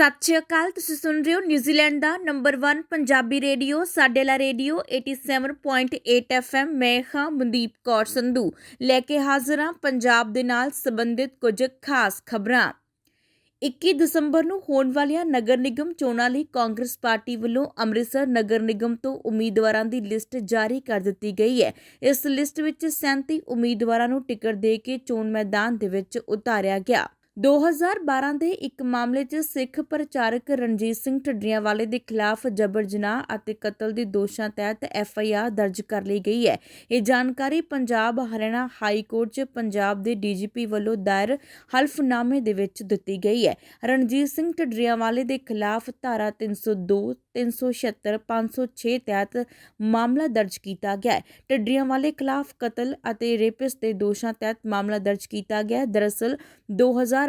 ਸਤਿ ਸ਼੍ਰੀ ਅਕਾਲ, ਤੁਸੀਂ ਸੁਣ ਰਹੇ ਹੋ ਨਿਊਜ਼ੀਲੈਂਡ ਦਾ ਨੰਬਰ 1 ਪੰਜਾਬੀ ਰੇਡੀਓ ਸਾਡੇ ਲਾ ਰੇਡੀਓ 87.8 FM ਮੈਂ ਹਾਂ ਮਨਦੀਪ ਕੌਰ ਸੰਧੂ। ਲੈ ਕੇ ਹਾਜ਼ਰ ਹਾਂ ਪੰਜਾਬ ਦੇ ਨਾਲ ਸੰਬੰਧਿਤ ਕੁਝ ਖਾਸ ਖਬਰਾਂ। 21 ਦਸੰਬਰ ਨੂੰ ਹੋਣ ਵਾਲੀਆਂ ਨਗਰ ਨਿਗਮ ਚੋਣਾਂ ਲਈ ਕਾਂਗਰਸ ਪਾਰਟੀ ਵੱਲੋਂ ਅੰਮ੍ਰਿਤਸਰ ਨਗਰ ਨਿਗਮ ਤੋਂ ਉਮੀਦਵਾਰਾਂ ਦੀ ਲਿਸਟ ਜਾਰੀ ਕਰ ਦਿੱਤੀ ਗਈ ਹੈ। ਇਸ ਲਿਸਟ ਵਿੱਚ 37 ਉਮੀਦਵਾਰਾਂ ਨੂੰ ਟਿਕਟ ਦੇ ਕੇ ਚੋਣ ਮੈਦਾਨ ਦੇ ਵਿੱਚ ਉਤਾਰਿਆ ਗਿਆ। 2012 ਦੇ ਇੱਕ ਮਾਮਲੇ 'ਚ ਸਿੱਖ ਪ੍ਰਚਾਰਕ ਰਣਜੀਤ ਸਿੰਘ ਢੱਡਰੀਆਂਵਾਲੇ ਦੇ ਖਿਲਾਫ ਜਬਰ ਜਨਾਹ ਅਤੇ ਕਤਲ ਦੇ ਦੋਸ਼ਾਂ ਤਹਿਤ ਐਫ ਆਈ ਆਰ ਦਰਜ ਕਰ ਲਈ ਗਈ ਹੈ। ਇਹ ਜਾਣਕਾਰੀ ਪੰਜਾਬ ਹਰਿਆਣਾ ਹਾਈ ਕੋਰਟ 'ਚ ਪੰਜਾਬ ਦੇ ਡੀ ਜੀ ਪੀ ਵੱਲੋਂ ਦਾਇਰ ਹਲਫਨਾਮੇ ਦੇ ਵਿੱਚ ਦਿੱਤੀ ਗਈ ਹੈ। ਰਣਜੀਤ ਸਿੰਘ ਢੱਡਰੀਆਂਵਾਲੇ ਦੇ ਖਿਲਾਫ ਧਾਰਾ 302 376 506 ਤਹਿਤ ਮਾਮਲਾ ਦਰਜ ਕੀਤਾ ਗਿਆ ਹੈ। ਢੱਡਰੀਆਂਵਾਲੇ ਖਿਲਾਫ ਕਤਲ ਅਤੇ ਰੇਪਿਸ ਦੇ ਦੋਸ਼ਾਂ ਤਹਿਤ ਮਾਮਲਾ ਦਰਜ ਕੀਤਾ ਗਿਆ ਹੈ। ਦਰਅਸਲ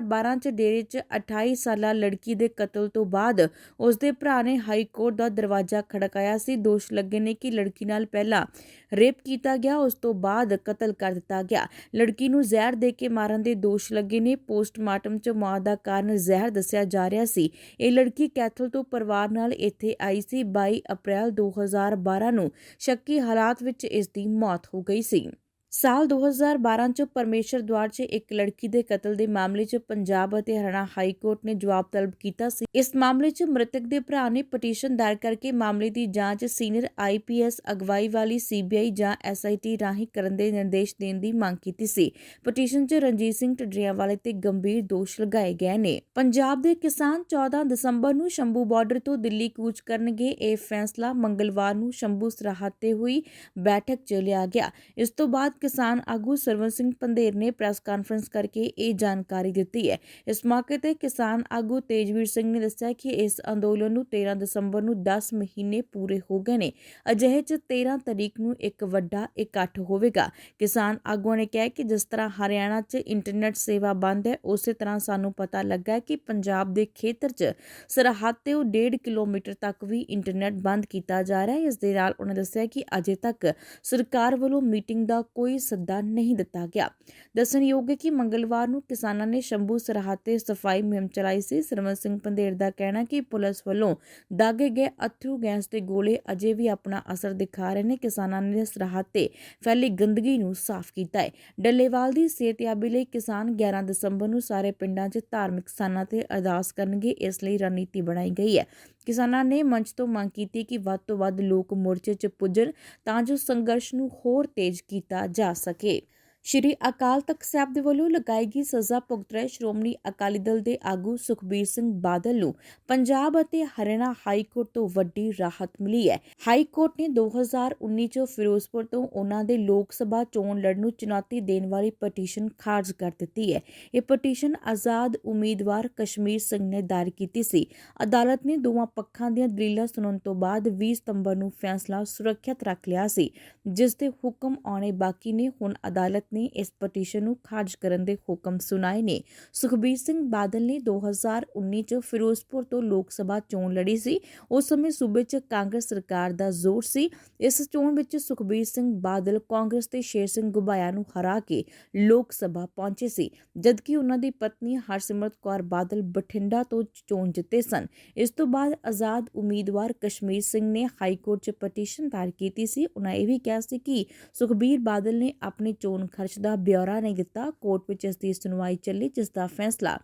2012 ਚ ਡੇਰੇ 'ਚ 28 ਸਾਲਾ ਲੜਕੀ ਦੇ ਕਤਲ ਤੋਂ ਬਾਅਦ ਉਸ ਦੇ ਭਰਾ ਨੇ ਹਾਈ ਕੋਰਟ ਦਾ ਦਰਵਾਜ਼ਾ ਖੜਕਾਇਆ ਸੀ। ਦੋਸ਼ ਲੱਗੇ ਨੇ ਕਿ ਲੜਕੀ ਨਾਲ ਪਹਿਲਾਂ ਰੇਪ ਕੀਤਾ ਗਿਆ, ਉਸ ਤੋਂ ਬਾਅਦ ਕਤਲ ਕਰ ਦਿੱਤਾ ਗਿਆ। ਲੜਕੀ ਨੂੰ ਜ਼ਹਿਰ ਦੇ ਕੇ ਮਾਰਨ ਦੇ ਦੋਸ਼ ਲੱਗੇ ਨੇ। ਪੋਸਟਮਾਰਟਮ 'ਚ ਮੌਤ ਦਾ ਕਾਰਨ ਜ਼ਹਿਰ ਦੱਸਿਆ ਜਾ ਰਿਹਾ ਸੀ। ਇਹ ਲੜਕੀ ਕੈਥਲ ਤੋਂ ਪਰਿਵਾਰ ਨਾਲ ਇੱਥੇ ਆਈ ਸੀ। 22 ਅਪ੍ਰੈਲ 2012 ਨੂੰ ਸ਼ੱਕੀ ਹਾਲਾਤ ਵਿੱਚ ਇਸ ਦੀ ਮੌਤ ਹੋ ਗਈ ਸੀ। ਸਾਲ 2012 ਚ ਪਰਮੇਸ਼ਰ ਦਵਾਰ 'ਚ ਇੱਕ ਲੜਕੀ ਦੇ ਕਤਲ ਦੇ ਮਾਮਲੇ 'ਚ ਪੰਜਾਬ ਅਤੇ ਹਰਿਆਣਾ ਹਾਈ ਕੋਰਟ ਨੇ ਜਵਾਬ ਤਲਬ ਕੀਤਾ ਸੀ। ਇਸ ਮਾਮਲੇ 'ਚ ਮ੍ਰਿਤਕ ਦੇ ਭਰਾ ਨੇ ਪਟੀਸ਼ਨ ਦਾਇਰ ਕਰਕੇ ਮਾਮਲੇ ਦੀ ਜਾਂਚ ਸੀਨੀਅਰ ਆਈਪੀਐਸ ਅਗਵਾਈ ਵਾਲੀ ਸੀਬੀਆਈ ਜਾਂ ਐਸਆਈਟੀ ਰਾਹੀਂ ਕਰਨ ਦੇ ਨਿਰਦੇਸ਼ ਦੇਣ ਦੀ ਮੰਗ ਕੀਤੀ ਸੀ। ਪਟੀਸ਼ਨ 'ਚ ਰਣਜੀਤ ਸਿੰਘ ਢੱਡਰੀਆਂਵਾਲੇ ਤੇ ਗੰਭੀਰ ਦੋਸ਼ ਲਗਾਏ ਗਏ ਨੇ। ਪੰਜਾਬ ਦੇ ਕਿਸਾਨ 14 ਦਸੰਬਰ ਨੂੰ ਸ਼ੰਭੂ ਬਾਰਡਰ ਤੋਂ ਦਿੱਲੀ ਕੂਚ ਕਰਨਗੇ। ਇਹ ਫੈਸਲਾ ਮੰਗਲਵਾਰ ਨੂੰ ਸ਼ੰਭੂ ਸਰਹੱਦ ਤੇ ਹੋਈ ਬੈਠਕ 'ਚ ਲਿਆ ਗਿਆ। ਇਸ ਤੋਂ ਬਾਅਦ ਕਿਸਾਨ ਆਗੂ ਸਰਵਨ ਸਿੰਘ ਪੰਧੇਰ ਨੇ ਪ੍ਰੈਸ ਕਾਨਫਰੰਸ ਕਰਕੇ ਇਹ ਜਾਣਕਾਰੀ ਦਿੱਤੀ ਹੈ। ਇਸ ਮੌਕੇ ਤੇ ਕਿਸਾਨ ਆਗੂ ਤੇਜਵੀਰ ਸਿੰਘ ਨੇ ਦੱਸਿਆ ਕਿ ਇਸ ਅੰਦੋਲਨ ਨੂੰ 13 ਦਸੰਬਰ ਨੂੰ 10 ਮਹੀਨੇ ਪੂਰੇ ਹੋ ਗਏ ਨੇ। ਅਜਿਹੇ 'ਚ 13 ਤਰੀਕ ਨੂੰ ਇੱਕ ਵੱਡਾ ਇਕੱਠ ਹੋਵੇਗਾ। ਕਿਸਾਨ ਆਗੂਆਂ ਨੇ ਕਿਹਾ ਕਿ ਜਿਸ ਤਰ੍ਹਾਂ ਹਰਿਆਣਾ 'ਚ ਇੰਟਰਨੈਟ ਸੇਵਾ ਬੰਦ ਹੈ, ਉਸੇ ਤਰ੍ਹਾਂ ਸਾਨੂੰ ਪਤਾ ਲੱਗਾ ਕਿ ਪੰਜਾਬ ਦੇ ਖੇਤਰ 'ਚ ਸਰਹੱਦ ਤੇ ਉਹ 1.5 ਕਿਲੋਮੀਟਰ ਤੱਕ ਵੀ ਇੰਟਰਨੈਟ ਬੰਦ ਕੀਤਾ ਜਾ ਰਿਹਾ ਹੈ। ਇਸ ਦੇ ਨਾਲ ਉਹਨਾਂ ਦੱਸਿਆ ਕਿ ਅਜੇ ਤੱਕ ਸਰਕਾਰ ਵੱਲੋਂ ਮੀਟਿੰਗ ਦਾ ਕੋਈ ਸੱਦਾ ਨਹੀਂ ਦਿੱਤਾ ਗਿਆ। ਦੱਸਣਯੋਗ ਹੈ ਕਿ ਮੰਗਲਵਾਰ ਨੂੰ ਕਿਸਾਨਾਂ ਨੇ ਸ਼ੰਭੂ ਸਰਹੱਦ ਤੇ ਸਫ਼ਾਈ ਮੁਹਿੰਮ ਚਲਾਈ ਸੀ। ਸਰਵਨ ਸਿੰਘ ਪੰਧੇਰ ਦਾ ਕਹਿਣਾ ਕਿ ਪੁਲਿਸ ਵੱਲੋਂ ਦਾਗੇ ਗਏ ਅਥਰੂ ਗੈਸ ਦੇ ਗੋਲੇ ਅਜੇ ਵੀ ਆਪਣਾ ਅਸਰ ਦਿਖਾ ਰਹੇ ਨੇ। ਕਿਸਾਨਾਂ ਨੇ ਸਰਹੱਦ ਤੇ ਫੈਲੀ ਗੰਦਗੀ ਨੂੰ ਸਾਫ਼ ਕੀਤਾ ਹੈ। ਡੱਲੇਵਾਲ ਦੀ ਸਿਹਤਯਾਬੀ ਲਈ ਕਿਸਾਨ 11 ਦਸੰਬਰ ਨੂੰ ਸਾਰੇ ਪਿੰਡਾਂ 'ਚ ਧਾਰਮਿਕ ਸਥਾਨਾਂ ਤੇ ਅਰਦਾਸ ਕਰਨਗੇ। ਇਸ ਲਈ ਰਣਨੀਤੀ ਬਣਾਈ ਗਈ ਹੈ। ਕਿਸਾਨਾਂ ਨੇ ਮੰਚ ਤੋਂ ਮੰਗ ਕੀਤੀ ਕਿ ਵੱਧ ਤੋਂ ਵੱਧ ਲੋਕ ਮੋਰਚੇ 'ਚ ਪੁੱਜਣ ਤਾਂ ਜੋ ਸੰਘਰਸ਼ ਨੂੰ ਹੋਰ ਤੇਜ਼ ਕੀਤਾ ਜਾ ਸਕੇ। ਸ਼੍ਰੀ ਅਕਾਲ ਤਖਤ ਸਾਹਿਬ ਦੇ ਵੱਲੋਂ ਲਗਾਈ ਗਈ ਸਜ਼ਾ ਭੁਗਤ ਰਹੇ ਸ਼੍ਰੋਮਣੀ ਅਕਾਲੀ ਦਲ ਦੇ ਆਗੂ ਸੁਖਬੀਰ ਸਿੰਘ ਬਾਦਲ ਨੂੰ ਪੰਜਾਬ ਅਤੇ ਹਰਿਆਣਾ ਹਾਈ ਕੋਰਟ ਤੋਂ ਵੱਡੀ ਰਾਹਤ ਮਿਲੀ ਹੈ। ਹਾਈ ਕੋਰਟ ਨੇ 2019 ਚ ਫਿਰੋਜ਼ਪੁਰ ਤੋਂ ਉਹਨਾਂ ਦੇ ਲੋਕ ਸਭਾ ਚੋਣ ਲੜਨ ਨੂੰ ਚੁਣੌਤੀ ਦੇਣ ਵਾਲੀ ਪਟੀਸ਼ਨ ਖਾਰਜ ਕਰ ਦਿੱਤੀ ਹੈ। ਇਹ ਪਟੀਸ਼ਨ ਆਜ਼ਾਦ ਉਮੀਦਵਾਰ ਕਸ਼ਮੀਰ ਸਿੰਘ ਨੇ ਦਾਇਰ ਕੀਤੀ ਸੀ। ਅਦਾਲਤ ਨੇ ਦੋਵਾਂ ਪੱਖਾਂ ਦੀਆਂ ਦਲੀਲਾਂ ਸੁਣਨ ਤੋਂ ਬਾਅਦ 20 ਸਤੰਬਰ ਨੂੰ ਫੈਸਲਾ ਸੁਰੱਖਿਅਤ ਰੱਖ ਲਿਆ ਸੀ, ਜਿਸ ਦੇ ਹੁਕਮ ਆਉਣੇ ਬਾਕੀ ਨੇ। ਹੁਣ ਅਦਾਲਤ ਨੇ ਇਸ ਪਟੀਸ਼ਨ ਨੂੰ ਖਾਰਜ ਕਰਨ ਦੇ ਹੁਕਮ ਸੁਣਾਏ ਨੇ। ਸੁਖਬੀਰ ਸਿੰਘ ਬਾਦਲ ਨੇ 2019 ਚ ਫਿਰੋਜ਼ਪੁਰ ਤੋਂ ਲੋਕ ਸਭਾ ਚੋਣ ਲੜੀ ਸੀ। ਉਸ ਸਮੇਂ ਸੂਬੇ 'ਚ ਕਾਂਗਰਸ ਸਰਕਾਰ ਦਾ ਜ਼ੋਰ ਸੀ। ਇਸ ਚੋਣ ਵਿੱਚ ਸੁਖਬੀਰ ਸਿੰਘ ਬਾਦਲ ਕਾਂਗਰਸ ਤੇ ਸ਼ੇਰ ਸਿੰਘ ਗੁਬਾਇਆ ਨੂੰ ਹਰਾ ਕੇ ਲੋਕ ਸਭਾ ਪਹੁੰਚੇ ਸੀ। ਜਦਕਿ ਉਹਨਾਂ ਦੀ ਪਤਨੀ ਹਰਸਿਮਰਤ ਕੌਰ ਬਾਦਲ ਬਠਿੰਡਾ ਤੋਂ ਚੋਣ ਜਿੱਤੇ ਸਨ। ਇਸ ਤੋਂ ਬਾਅਦ ਆਜ਼ਾਦ ਉਮੀਦਵਾਰ ਕਸ਼ਮੀਰ ਸਿੰਘ ਨੇ ਹਾਈ ਕੋਰਟ 'ਚ ਪਟੀਸ਼ਨ ਦਾਇਰ ਕੀਤੀ ਸੀ। ਉਹਨਾਂ ਇਹ ਵੀ ਕਿਹਾ ਸੀ ਕਿ ਸੁਖਬੀਰ ਬਾਦਲ ਨੇ ਆਪਣੇ ਚੋਣ ਖਰਚ ਦਾ ਬਿਊਰਾ ਨਹੀਂ ਦਿੱਤਾ ਕੋਰਟ ਵਿੱਚ ਇਸ ਦੀ ਸੁਣਵਾਈ ਚੱਲੀ, ਜਿਸ ਦਾ ਫੈਸਲਾ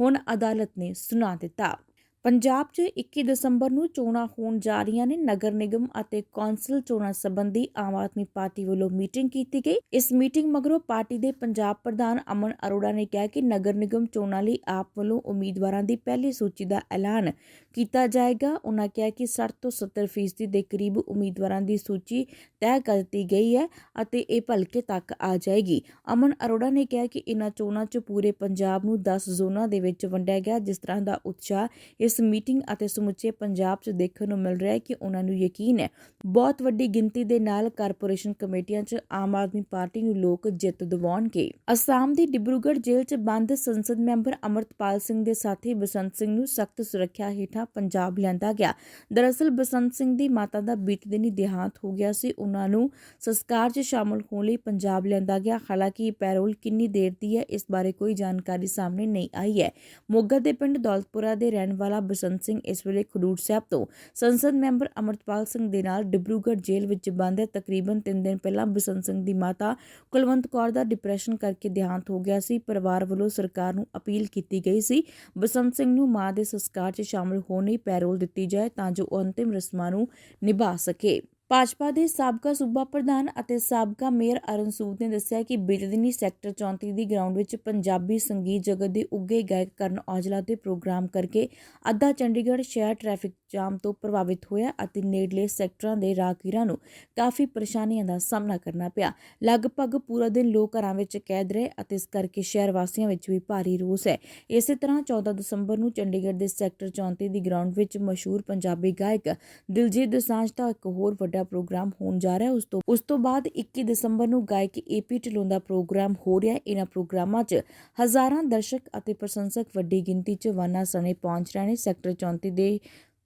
ਹੁਣ ਅਦਾਲਤ ਨੇ ਸੁਣਾ ਦਿੱਤਾ। ਪੰਜਾਬ 'ਚ 21 ਦਸੰਬਰ ਨੂੰ ਚੋਣਾਂ ਹੋਣ ਜਾ ਰਹੀਆਂ ਨੇ। ਨਗਰ ਨਿਗਮ ਅਤੇ ਕੌਂਸਲ ਚੋਣਾਂ ਸੰਬੰਧੀ ਆਮ ਆਦਮੀ ਪਾਰਟੀ ਵੱਲੋਂ ਮੀਟਿੰਗ ਕੀਤੀ ਗਈ। ਇਸ ਮੀਟਿੰਗ ਮਗਰੋਂ ਪਾਰਟੀ ਦੇ ਪੰਜਾਬ ਪ੍ਰਧਾਨ ਅਮਨ ਅਰੋੜਾ ਨੇ ਕਿਹਾ ਕਿ ਨਗਰ ਨਿਗਮ ਚੋਣਾਂ ਲਈ ਆਪ ਵੱਲੋਂ ਉਮੀਦਵਾਰਾਂ ਦੀ ਪਹਿਲੀ ਸੂਚੀ ਦਾ ਐਲਾਨ ਕੀਤਾ ਜਾਏਗਾ। ਉਹਨਾਂ ਕਿਹਾ ਕਿ 60 ਤੋਂ 70 ਫੀਸਦੀ ਦੇ ਕਰੀਬ ਉਮੀਦਵਾਰਾਂ ਦੀ ਸੂਚੀ ਤੈਅ ਕਰ ਦਿੱਤੀ ਗਈ ਹੈ ਅਤੇ ਇਹ ਭਲਕੇ ਤੱਕ ਆ ਜਾਏਗੀ। ਅਮਨ ਅਰੋੜਾ ਨੇ ਕਿਹਾ ਕਿ ਇਨ੍ਹਾਂ ਚੋਣਾਂ 'ਚ ਪੂਰੇ ਪੰਜਾਬ ਨੂੰ 10 ਜ਼ੋਨਾਂ ਦੇ ਵਿੱਚ ਵੰਡਿਆ ਗਿਆ, ਜਿਸ ਤਰ੍ਹਾਂ ਦਾ ਉਤਸ਼ਾਹ ਇਸ ਮੀਟਿੰਗ ਅਤੇ ਸਮੁੱਚੇ ਪੰਜਾਬ 'ਚ ਦੇਖਣ ਨੂੰ ਮਿਲ ਰਿਹਾ ਹੈ ਕਿ ਉਹਨਾਂ ਨੂੰ ਯਕੀਨ ਹੈ, ਬਹੁਤ ਵੱਡੀ ਗਿਣਤੀ ਦੇ ਨਾਲ ਕਾਰਪੋਰੇਸ਼ਨ ਕਮੇਟੀਆਂ 'ਚ ਆਮ ਆਦਮੀ ਪਾਰਟੀ ਨੂੰ ਲੋਕ ਜਿੱਤ ਦਿਵਾਉਣਗੇ। ਅਸਾਮ ਦੀ ਡਿਬਰੂਗੜ੍ਹ ਜੇਲ੍ਹ 'ਚ ਬੰਦ ਸੰਸਦ ਮੈਂਬਰ ਅਮਰਤਪਾਲ ਸਿੰਘ ਦੇ ਸਾਥੀ ਬਸੰਤ ਸਿੰਘ ਨੂੰ ਸਖਤ ਸੁਰੱਖਿਆ ਹੇਠਾਂ ਪੰਜਾਬ ਲਿਆਂਦਾ ਗਿਆ। ਦਰਅਸਲ ਬਸੰਤ ਸਿੰਘ ਦੀ ਮਾਤਾ ਦਾ ਬੀਤੇ ਦਿਨੀ ਦੇਹਾਂਤ ਹੋ ਗਿਆ ਸੀ। ਉਹਨਾਂ ਨੂੰ ਸੰਸਕਾਰ 'ਚ ਸ਼ਾਮਲ ਹੋਣ ਲਈ ਪੰਜਾਬ ਲਿਆਂਦਾ ਗਿਆ। ਹਾਲਾਂਕਿ ਪੈਰੋਲ ਕਿੰਨੀ ਦੇਰ ਦੀ ਹੈ, ਇਸ ਬਾਰੇ ਕੋਈ ਜਾਣਕਾਰੀ ਸਾਹਮਣੇ ਨਹੀਂ ਆਈ ਹੈ। ਮੋਗਾ ਦੇ ਪਿੰਡ ਦੌਲਤਪੁਰਾ ਦੇ ਰਹਿਣ ਵਾਲਾ ਬਸੰਤ ਸਿੰਘ ਇਸ ਵੇਲੇ ਖਡੂਰ ਸਾਹਿਬ ਤੋਂ। ਸੰਸਦ ਮੈਂਬਰ ਅਮਰਤਪਾਲ ਸਿੰਘ ਦੇ ਨਾਲ ਡਿਬਰੂਗੜ੍ਹ ਜੇਲ੍ਹ ਵਿੱਚ ਬੰਦ ਹੈ। ਤਕਰੀਬਨ 3 ਦਿਨ ਪਹਿਲਾਂ ਬਸੰਤ ਸਿੰਘ ਦੀ ਮਾਤਾ ਕੁਲਵੰਤ ਕੌਰ ਦਾ ਡਿਪਰੈਸ਼ਨ ਕਰਕੇ ਦੇਹਾਂਤ ਹੋ ਗਿਆ ਸੀ। ਪਰਿਵਾਰ ਵੱਲੋਂ ਸਰਕਾਰ ਨੂੰ ਅਪੀਲ ਕੀਤੀ ਗਈ ਸੀ, ਬਸੰਤ ਸਿੰਘ ਨੂੰ ਮਾਂ ਦੇ ਸੰਸਕਾਰ 'ਚ ਸ਼ਾਮਲ ਹੋਣ ਲਈ ਪੈਰੋਲ ਦਿੱਤੀ ਜਾਏ ਤਾਂ ਜੋ ਉਹ ਅੰਤਿਮ ਰਸਮਾਂ ਨੂੰ ਨਿਭਾ ਸਕੇ। ਭਾਜਪਾ ਦੇ ਸਾਬਕਾ ਸੂਬਾ ਪ੍ਰਧਾਨ ਅਤੇ ਸਾਬਕਾ ਮੇਅਰ ਅਰਨ ਸੂਦ ਨੇ ਦੱਸਿਆ ਕਿ ਬੀਤੇ ਸੈਕਟਰ 34 ਦੀ ਗਰਾਊਂਡ ਵਿੱਚ ਪੰਜਾਬੀ ਸੰਗੀਤ ਜਗਤ ਦੇ ਉੱਘੇ ਗਾਇਕ ਕਰਨ ਔਜਲਾ ਦੇ ਪ੍ਰੋਗਰਾਮ ਕਰਕੇ ਅੱਧਾ ਚੰਡੀਗੜ੍ਹ ਸ਼ਹਿਰ ਟ੍ਰੈਫਿਕ ਜਾਮ ਤੋਂ ਪ੍ਰਭਾਵਿਤ ਹੋਇਆ ਅਤੇ ਨੇੜਲੇ ਸੈਕਟਰਾਂ ਦੇ ਰਾਹਗੀਰਾਂ ਨੂੰ ਕਾਫੀ ਪਰੇਸ਼ਾਨੀਆਂ ਦਾ ਸਾਹਮਣਾ ਕਰਨਾ ਪਿਆ। ਲਗਭਗ ਪੂਰਾ ਦਿਨ ਲੋਕ ਘਰਾਂ ਵਿੱਚ ਕੈਦ ਰਹੇ ਅਤੇ ਇਸ ਕਰਕੇ ਸ਼ਹਿਰ ਵਾਸੀਆਂ ਵਿੱਚ ਵੀ ਭਾਰੀ ਰੋਸ ਹੈ। ਇਸੇ ਤਰ੍ਹਾਂ 14 ਦਸੰਬਰ ਨੂੰ ਚੰਡੀਗੜ੍ਹ ਦੇ ਸੈਕਟਰ 34 ਦੀ ਗਰਾਊਂਡ ਵਿੱਚ ਮਸ਼ਹੂਰ ਪੰਜਾਬੀ ਗਾਇਕ ਦਿਲਜੀਤ ਦੋਸਾਂਝ ਦਾ ਇੱਕ ਹੋਰ ਵੱਡਾ ਪ੍ਰੋਗਰਾਮ ਹੋਣ ਜਾ ਰਿਹਾ ਉਸ ਤੋਂ ਉਸ ਤੋਂ ਬਾਅਦ 21 ਦਸੰਬਰ ਨੂੰ ਗਾਇਕ ਏਪੀ ਢਿੱਲੋਂ ਦਾ ਪ੍ਰੋਗਰਾਮ ਹੋ ਰਿਹਾ ਇਹਨਾਂ ਪ੍ਰੋਗਰਾਮਾਂ 'ਚ ਹਜ਼ਾਰਾਂ ਦਰਸ਼ਕ ਅਤੇ ਪ੍ਰਸ਼ੰਸਕ ਵੱਡੀ ਗਿਣਤੀ 'ਚ ਵਾਨਾ ਸਣੇ ਪਹੁੰਚ ਰਹੇ ਨੇ। ਸੈਕਟਰ 34 ਦੇ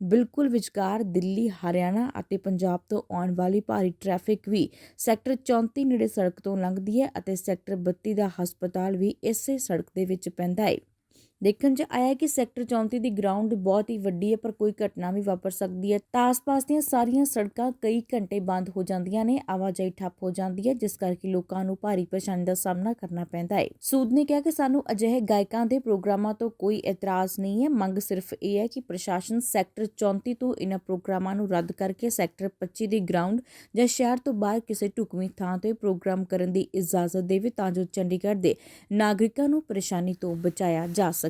ਬਿਲਕੁਲ ਵਿਚਕਾਰ ਦਿੱਲੀ, ਹਰਿਆਣਾ ਅਤੇ ਪੰਜਾਬ ਤੋਂ ਆਉਣ ਵਾਲੀ ਭਾਰੀ ਟ੍ਰੈਫਿਕ ਵੀ ਸੈਕਟਰ 34 ਨੇੜੇ ਸੜਕ ਤੋਂ ਲੰਘਦੀ ਹੈ ਅਤੇ ਸੈਕਟਰ 32 ਦਾ ਹਸਪਤਾਲ ਵੀ ਇਸੇ ਸੜਕ ਦੇ ਵਿੱਚ ਪੈਂਦਾ ਹੈ। ਦੇਖਣ 'ਚ ਆਇਆ ਕਿ ਸੈਕਟਰ 34 ਦੀ ਗਰਾਊਂਡ ਬਹੁਤ ਹੀ ਵੱਡੀ ਹੈ, ਪਰ ਕੋਈ ਘਟਨਾ ਵੀ ਵਾਪਰ ਸਕਦੀ ਹੈ। ਤਾਂ ਆਸ-ਪਾਸ ਦੀਆਂ ਸਾਰੀਆਂ ਸੜਕਾਂ ਕਈ ਘੰਟੇ ਬੰਦ ਹੋ ਜਾਂਦੀਆਂ ਨੇ, ਆਵਾਜਾਈ ਠੱਪ ਹੋ ਜਾਂਦੀ ਹੈ, ਜਿਸ ਕਰਕੇ ਲੋਕਾਂ ਨੂੰ ਭਾਰੀ ਪਰੇਸ਼ਾਨੀ ਦਾ ਸਾਹਮਣਾ ਕਰਨਾ ਪੈਂਦਾ ਹੈ। ਸੂਦ ਨੇ ਕਿਹਾ ਕਿ ਸਾਨੂੰ ਅਜਿਹੇ ਗਾਇਕਾਂ ਦੇ ਪ੍ਰੋਗਰਾਮਾਂ ਤੋਂ ਕੋਈ ਇਤਰਾਜ਼ ਨਹੀਂ ਹੈ। ਮੰਗ ਸਿਰਫ ਇਹ ਹੈ ਕਿ ਪ੍ਰਸ਼ਾਸਨ ਸੈਕਟਰ 34 ਤੋਂ ਇਹਨਾਂ ਪ੍ਰੋਗਰਾਮਾਂ ਨੂੰ ਰੱਦ ਕਰਕੇ ਸੈਕਟਰ 25 ਦੀ ਗਰਾਊਂਡ ਜਾਂ ਸ਼ਹਿਰ ਤੋਂ ਬਾਹਰ ਕਿਸੇ ਢੁਕਵੀਂ ਥਾਂ ਤੇ ਪ੍ਰੋਗਰਾਮ ਕਰਨ ਦੀ ਇਜਾਜ਼ਤ ਦੇਵੇ, ਤਾਂ ਜੋ ਚੰਡੀਗੜ੍ਹ ਦੇ ਨਾਗਰਿਕਾਂ ਨੂੰ ਪਰੇਸ਼ਾਨੀ ਤੋਂ ਬਚਾਇਆ ਜਾ ਸਕੇ।